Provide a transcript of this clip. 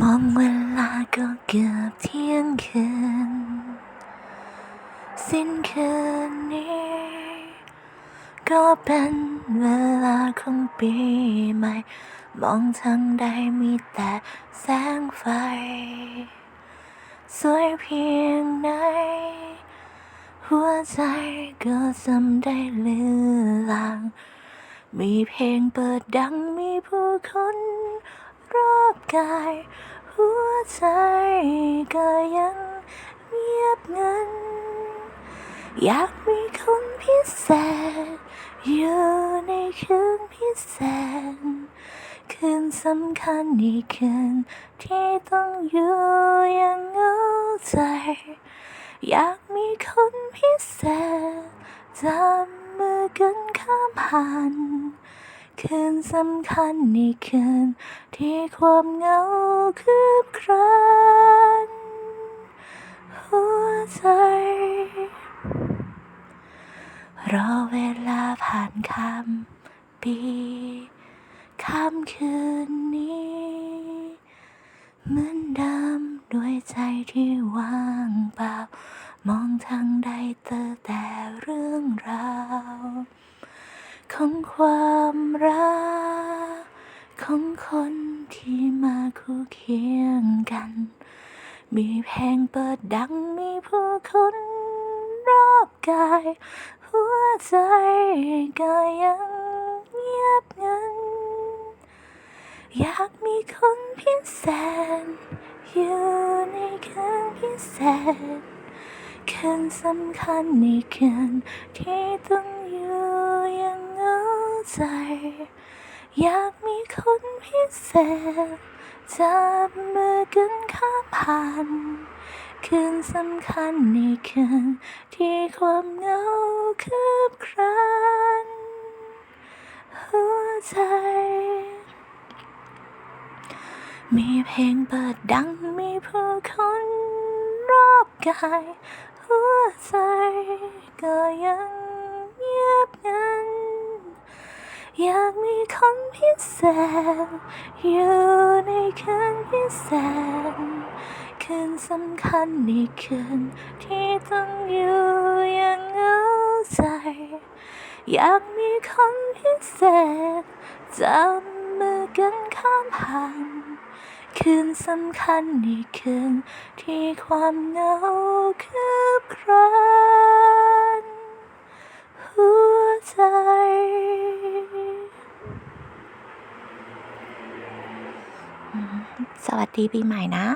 มองเวลาก็เกือบเที่ยงคืน สิ้นคืนนี้ ก็เป็นเวลาของปีใหม่ มองทางใดมีแต่แสงไฟ สวยเพียงไหน หัวใจก็จำได้ลือนลาง มีเพลงเปิดดังมีผู้คน รอบกาย หัวใจก็ยังเงียบเงัน อยากมีคนพิเศษ อยู่ในคืนพิเศษ คืนสำคัญในคืนที่ต้องอยู่อย่างเงาใจ อยากมีคนพิเศษจับมือกันข้ามผ่าน คืนสำคัญในคืนที่ความเหงาคืบครานหัวใจ รอเวลาผ่านข้ามปีข้ามคืนนี้เหมือนเดิมด้วยใจที่ว่างเปล่ามองทางใดเจอแต่เรื่องราว ของความรัก ของคนที่มาคู่เคียงกัน มีเพลงเปิดดังมีผู้คนรอบกาย หัวใจก็ยังเงียบงัน อยากมีคนพิเศษอยู่ในคืนพิเศษคืนสำคัญในคืนที่ต้อง ใจ อยากมีคนพิเศษ จับมือกันข้ามผ่านคืนสำคัญในคืนที่ความเหงาคืบครานหัวใจ มีเพลงเปิดดังมีผู้คนรอบกาย หัวใจก็ยังเงียบงัน อยากมีคนพิเศษ อยู่ในคืนพิเศษ คืนสำคัญในคืนที่ต้องอยู่อย่างเงาใจ อยากมีคนพิเศษจับมือกันข้ามผ่าน คืนสำคัญในคืนที่ความเหงาคืบคราน สวัสดีปีใหม่นะ